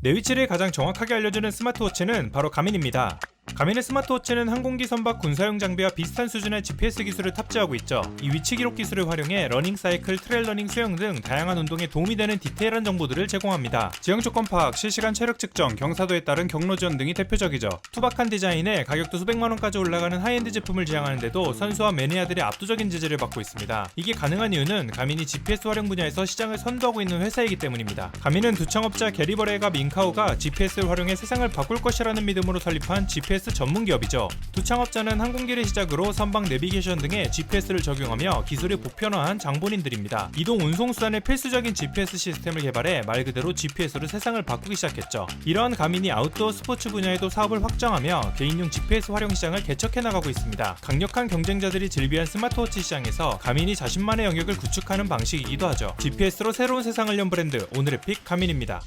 내 위치를 가장 정확하게 알려주는 스마트워치는 바로 가민입니다. 가민의 스마트워치는 항공기 선박 군사용 장비와 비슷한 수준의 GPS 기술을 탑재하고 있죠. 이 위치 기록 기술을 활용해 러닝 사이클, 트레일 러닝, 수영 등 다양한 운동에 도움이 되는 디테일한 정보들을 제공합니다. 지형 조건 파악, 실시간 체력 측정, 경사도에 따른 경로 지원 등이 대표적이죠. 투박한 디자인에 가격도 수백만 원까지 올라가는 하이엔드 제품을 지향하는데도 선수와 매니아들의 압도적인 지지를 받고 있습니다. 이게 가능한 이유는 가민이 GPS 활용 분야에서 시장을 선도하고 있는 회사이기 때문입니다. 가민은 두창업자 게리버레가 민카오가 GPS를 활용해 세상을 바꿀 것이라는 믿음으로 설립한 GPS 전문 기업이죠. 두 창업자는 항공기를 시작으로 선박 내비게이션 등에 GPS를 적용하며 기술을 보편화한 장본인들입니다. 이동 운송 수단의 필수적인 GPS 시스템을 개발해 말 그대로 GPS로 세상을 바꾸기 시작했죠. 이러한 가민이 아웃도어 스포츠 분야에도 사업을 확장하며 개인용 GPS 활용 시장을 개척해 나가고 있습니다. 강력한 경쟁자들이 즐비한 스마트워치 시장에서 가민이 자신만의 영역을 구축하는 방식이기도 하죠. GPS로 새로운 세상을 연 브랜드 오늘의 픽 가민입니다.